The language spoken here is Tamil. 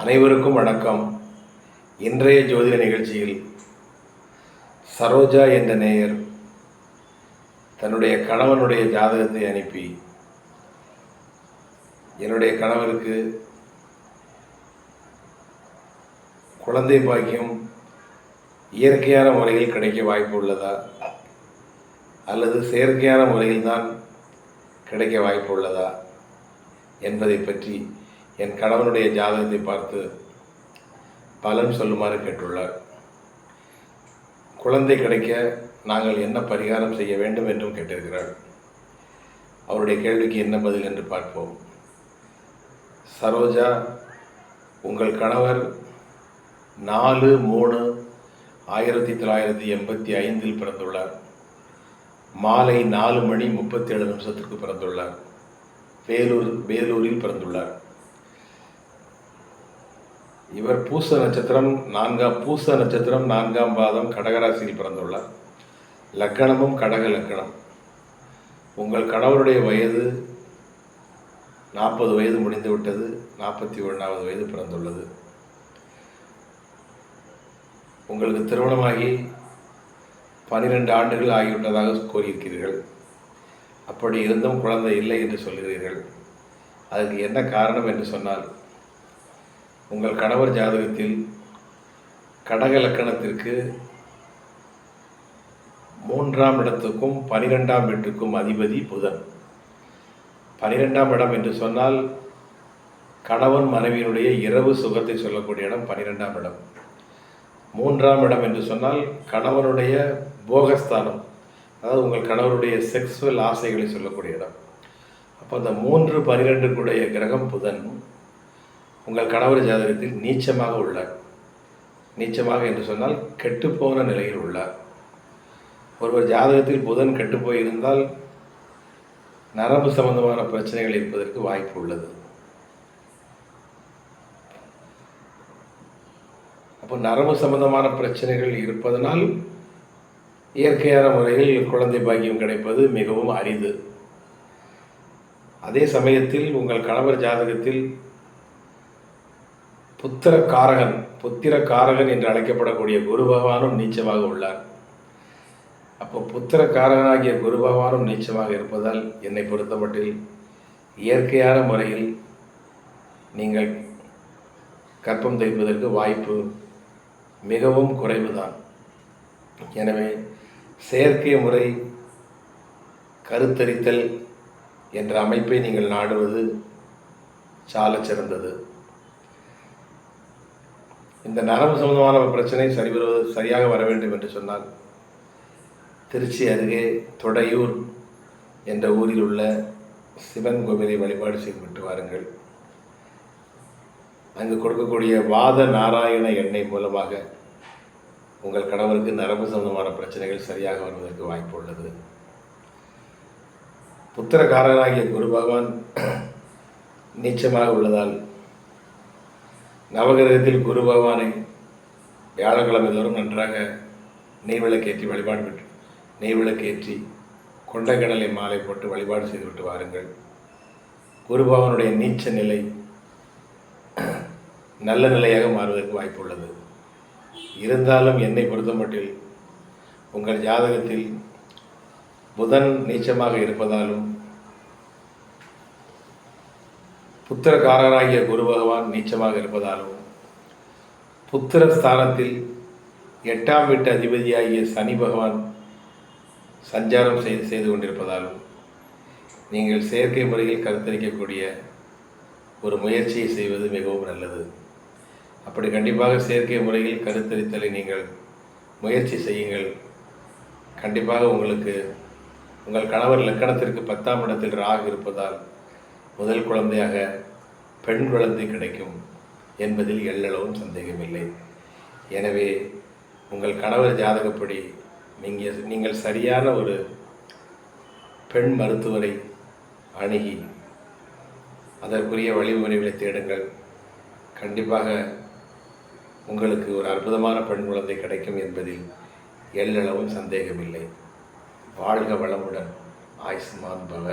அனைவருக்கும் வணக்கம். இன்றைய ஜோதிட நிகழ்ச்சியில் சரோஜா என்ற நேயர் தன்னுடைய கணவனுடைய ஜாதகத்தை அனுப்பி என்னுடைய கணவருக்கு குழந்தை பாக்கியம் இயற்கையான முறையில் கிடைக்க வாய்ப்பு உள்ளதா? அல்லது செயற்கையான முறையில் தான் கிடைக்க வாய்ப்பு உள்ளதா? என்பதை பற்றி என் கணவனுடைய ஜாதகத்தை பார்த்து பலன் சொல்லுமாறு கேட்டுள்ளார். குழந்தை கிடைக்க நாங்கள் என்ன பரிகாரம் செய்ய வேண்டும் என்றும் கேட்டிருக்கிறார் அவருடைய கேள்விக்கு என்ன பதில் என்று பார்ப்போம். சரோஜா உங்கள் கணவர் நாலு மூணு ஆயிரத்தி தொள்ளாயிரத்தி எண்பத்தி ஐந்தில் பிறந்துள்ளார். மாலை நாலு மணி முப்பத்தி ஏழு நிமிஷத்திற்கு பிறந்துள்ளார். வேலூர் வேலூரில் பிறந்துள்ளார். இவர் பூச நட்சத்திரம் நான்காம் பூச நட்சத்திரம் நான்காம் பாதம் கடகராசியில் பிறந்துள்ளார். லக்கணமும் கடக லக்கணம். உங்கள் கணவருடைய வயது நாற்பது வயது முடிந்துவிட்டது நாற்பத்தி ஒன்றாவது வயது பிறந்துள்ளது. உங்களுக்கு திருமணமாகி பன்னிரெண்டு ஆண்டுகள் ஆகிவிட்டதாக கூறியிருக்கிறீர்கள். அப்படி இருந்தும் குழந்தை இல்லை என்று சொல்கிறீர்கள். அதுக்கு என்ன காரணம் என்று சொன்னால் உங்கள் கணவர் ஜாதகத்தில் கடக லக்கணத்திற்கு மூன்றாம் இடத்துக்கும் பனிரெண்டாம் வீட்டுக்கும் அதிபதி புதன். பனிரெண்டாம் இடம் என்று சொன்னால் கணவன் மனைவியினுடைய இரவு சுகத்தை சொல்லக்கூடிய இடம் பனிரெண்டாம் இடம். மூன்றாம் இடம் என்று சொன்னால் கணவனுடைய போகஸ்தானம் அதாவது உங்கள் கணவருடைய செக்ஸுவல் ஆசைகளை சொல்லக்கூடிய இடம். அப்போ அந்த மூன்று பனிரெண்டுக்குடைய கிரகம் புதன். உங்கள் கணவர் ஜாதகத்தில் நீச்சமாக உள்ளார். நீச்சமாக என்று சொன்னால் கெட்டுப்போன நிலையில் உள்ளார். ஒருவர் ஜாதகத்தில் புதன் கெட்டுப்போயிருந்தால் நரம்பு சம்பந்தமான பிரச்சனைகள் இருப்பதற்கு வாய்ப்பு உள்ளது. அப்போ நரம்பு சம்பந்தமான பிரச்சனைகள் இருப்பதனால் இயற்கையான முறையில் குழந்தை பாக்கியம் கிடைப்பது மிகவும் அரிது. அதே சமயத்தில் உங்கள் கணவர் ஜாதகத்தில் புத்திர காரகன் புத்திர காரகன் என்று அழைக்கப்படக்கூடிய குரு பகவானும் நீச்சமாக உள்ளார். அப்போ புத்திர காரகனாகிய குரு பகவானும் நீச்சமாக இருப்பதால் என்னை பொறுத்தமட்டில் இயற்கையான முறையில் நீங்கள் கற்பம் தைப்பதற்கு வாய்ப்பு மிகவும் குறைவுதான். எனவே செயற்கை முறை கருத்தரித்தல் என்ற அமைப்பை நீங்கள் நாடுவது சால சிறந்தது இந்த நரம்பு சம்பந்தமான பிரச்சனை சரி வருவது சரியாக வர வேண்டும் என்று சொன்னால் திருச்சி அருகே தொடையூர் என்ற ஊரில் உள்ள சிவன் கோவிலை வழிபாடு செய்துவிட்டு வாருங்கள். அங்கு கொடுக்கக்கூடிய வாத நாராயண எண்ணெய் மூலமாக உங்கள் கணவருக்கு நரம்பு சம்பந்தமான பிரச்சனைகள் சரியாக வருவதற்கு வாய்ப்பு உள்ளது. புத்திரக்காரனாகிய குரு பகவான் நீச்சமாக உள்ளதால் நவகிரகத்தில் குரு பகவானை வியாழக்கிழமை தோறும் நன்றாக நெய்விளக்கேற்றி வழிபாடு பெற்று நெய்விளக்கேற்றி விளக்கேற்றி மாலை போட்டு வழிபாடு செய்துவிட்டு வாருங்கள். குரு பகவானுடைய நீச்ச நிலை நல்ல நிலையாக மாறுவதற்கு வாய்ப்பு உள்ளது. இருந்தாலும் என்னை பொறுத்தமட்டில் உங்கள் ஜாதகத்தில் புதன் நீச்சமாக இருப்பதாலும் புத்திரக்காரராகிய குரு பகவான் நீச்சமாக இருப்பதாலும் புத்திர ஸ்தானத்தில் எட்டாம் வீட்டு அதிபதியாகிய சனி பகவான் சஞ்சாரம் செய்து செய்து கொண்டிருப்பதாலும் நீங்கள் செயற்கை முறையில் கருத்தரிக்கக்கூடிய ஒரு முயற்சியை செய்வது மிகவும் நல்லது. அப்படி கண்டிப்பாக செயற்கை முறையில் கருத்தரித்தலை நீங்கள் முயற்சி செய்யுங்கள். கண்டிப்பாக உங்களுக்கு உங்கள் கணவர் லக்கணத்திற்கு பத்தாம் இடத்தில் ராகு இருப்பதால் முதல் குழந்தையாக பெண் குழந்தை கிடைக்கும் என்பதில் எள்ளளவும் சந்தேகமில்லை. எனவே உங்கள் கணவர் ஜாதகப்படி நீங்கள் நீங்கள் சரியான ஒரு பெண் மருத்துவரை அணுகி அதற்குரிய வழிமுறைகளை தேடுங்கள். கண்டிப்பாக உங்களுக்கு ஒரு அற்புதமான பெண் குழந்தை கிடைக்கும் என்பதில் எள்ளளவும் சந்தேகமில்லை. வாழ்க வளமுடன் ஆயுஷ்மான் பவ.